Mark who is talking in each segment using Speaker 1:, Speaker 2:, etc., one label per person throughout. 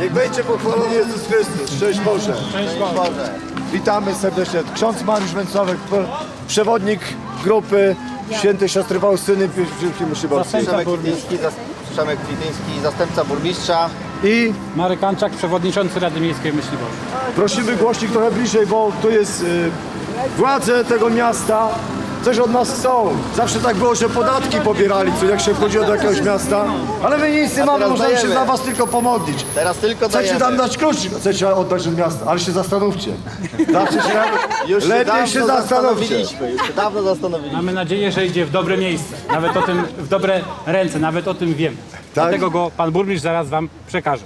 Speaker 1: będzie pochwalony Jezus Chrystus. Szczęść Boże.
Speaker 2: Szczęść Boże.
Speaker 1: Witamy serdecznie. Ksiądz Mariusz Węcławek, p- przewodnik grupy świętej siostry Faustyny Piłki Myszyborskiej.
Speaker 2: Przemek Kwityński, zas- Przemek Kwityński, zastępca burmistrza.
Speaker 1: I
Speaker 3: Marek Anczak, przewodniczący Rady Miejskiej Myśliwości.
Speaker 1: prosimy głośnik trochę bliżej, bo tu jest y, władze tego miasta. Coś od nas chcą. Zawsze tak było, że podatki pobierali, co jak się wchodziło do jakiegoś miasta. Ale my nic nie mamy,
Speaker 2: teraz
Speaker 1: możemy się
Speaker 2: dajemy.
Speaker 1: za was tylko pomodlić.
Speaker 2: Teraz tylko
Speaker 1: Chcecie
Speaker 2: dajemy.
Speaker 1: nam dać kluczyk, chcecie oddać od miasta, ale się zastanówcie. Zawsze się,
Speaker 2: Już się
Speaker 1: lepiej
Speaker 2: dawno
Speaker 1: się zastanówcie.
Speaker 2: zastanowiliśmy. Już się dawno zastanowiliśmy.
Speaker 3: Mamy nadzieję, że idzie w dobre miejsce, nawet o tym, w dobre ręce, nawet o tym wiemy. Dlatego go pan burmistrz zaraz wam przekaże.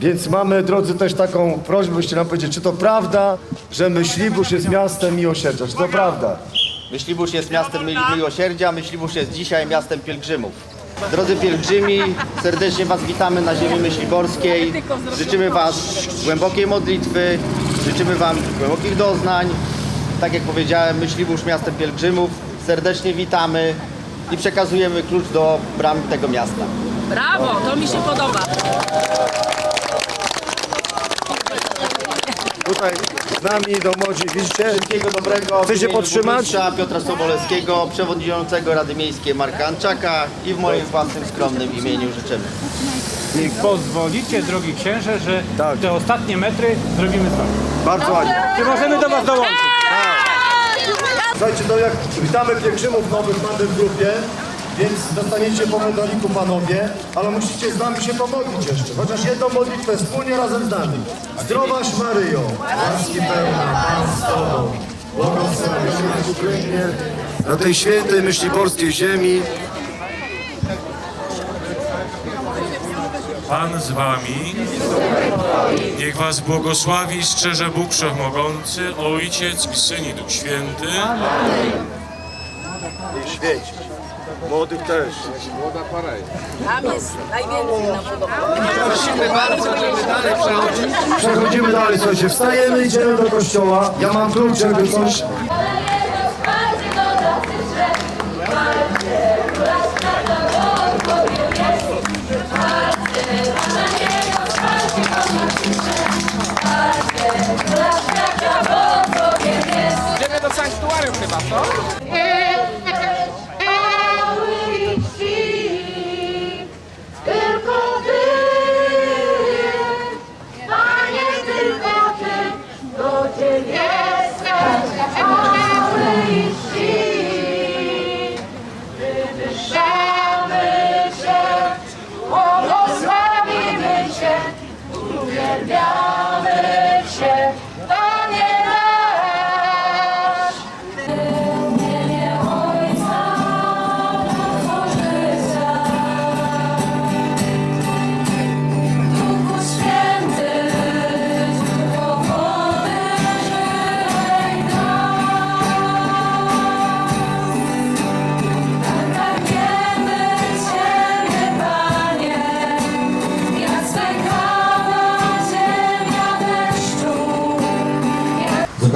Speaker 1: Więc mamy, drodzy, też taką prośbę, byście nam powiedzieć, czy to prawda, że Myślibórz jest miastem miłosierdzia? Czy to prawda?
Speaker 2: Myślibórz jest miastem mil- miłosierdzia, Myślibórz jest dzisiaj miastem pielgrzymów. Drodzy pielgrzymi, serdecznie Was witamy na ziemi myśliborskiej. Życzymy Was głębokiej modlitwy, życzymy Wam głębokich doznań. Tak jak powiedziałem, Myślibórz miastem pielgrzymów. Serdecznie witamy i przekazujemy klucz do bram tego miasta.
Speaker 4: Brawo, to mi się podoba.
Speaker 1: Tutaj z nami idą młodzi, widzicie?
Speaker 2: Wszystkiego dobrego.
Speaker 1: Chcecie
Speaker 2: imieniu
Speaker 1: podtrzymać?
Speaker 2: Piotra Sobolewskiego, przewodniczącego Rady Miejskiej Marka Anczaka i w moim własnym skromnym imieniu życzymy.
Speaker 3: I pozwolicie, drogi księże, że
Speaker 1: Tak.
Speaker 3: te ostatnie metry zrobimy z wami.
Speaker 1: Bardzo ładnie.
Speaker 3: Czy możemy do was dołączyć?
Speaker 1: Słuchajcie, to jak witamy pielgrzymów nowych mamy w grupie, więc dostaniecie po medaliku panowie, ale musicie z nami się pomodlić jeszcze. Chociaż jedną modlitwę wspólnie razem z nami. Zdrowaś Maryjo, łaski pełna, Pan z Tobą, błogosławionaś ukrywnie na tej świętej myśliborskiej ziemi.
Speaker 5: Pan z wami. Niech was błogosławi szczerze Bóg Wszechmogący, Ojciec i Syn i Duch Święty.
Speaker 1: I świecić. Młodych też.
Speaker 4: Tam jest najwięcej nam podoba.
Speaker 1: Przechodzimy dalej, słuchajcie, wstajemy, idziemy do kościoła. Ja mam klucz, jakby coś.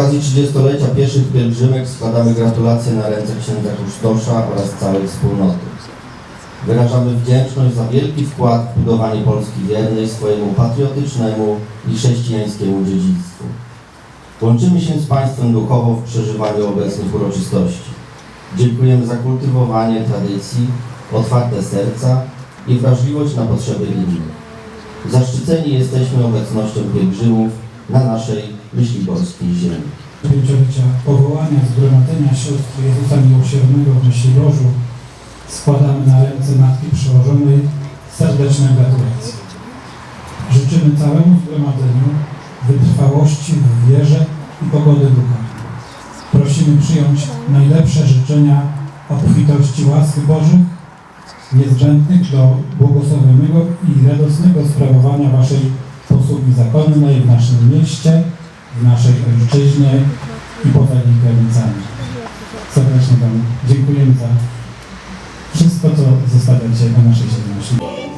Speaker 6: Okazji 30-lecia pieszych pielgrzymek składamy gratulacje na ręce księdza Kustosza oraz całej wspólnoty. Wyrażamy wdzięczność za wielki wkład w budowanie Polski wiernej swojemu patriotycznemu i chrześcijańskiemu dziedzictwu. Łączymy się z Państwem duchowo w przeżywaniu obecnych uroczystości. Dziękujemy za kultywowanie tradycji, otwarte serca i wrażliwość na potrzeby innych. Zaszczyceni jesteśmy obecnością pielgrzymów na naszej myśliborskiej ziemi.
Speaker 7: pięciolecia powołania Zgromadzenia Sióstr Jezusa Miłosiernego w Myśliborzu składamy na ręce Matki Przełożonej serdeczne gratulacje. Życzymy całemu Zgromadzeniu wytrwałości w wierze i pogody ducha. Prosimy przyjąć najlepsze życzenia obfitości łaski Bożych, niezbędnych do błogosławionego i radosnego sprawowania Waszej posługi zakonnej w naszym mieście, w naszej ojczyźnie i poza jej granicami. Serdecznie Wam dziękujemy za wszystko, co zostawiacie na naszej ziemi.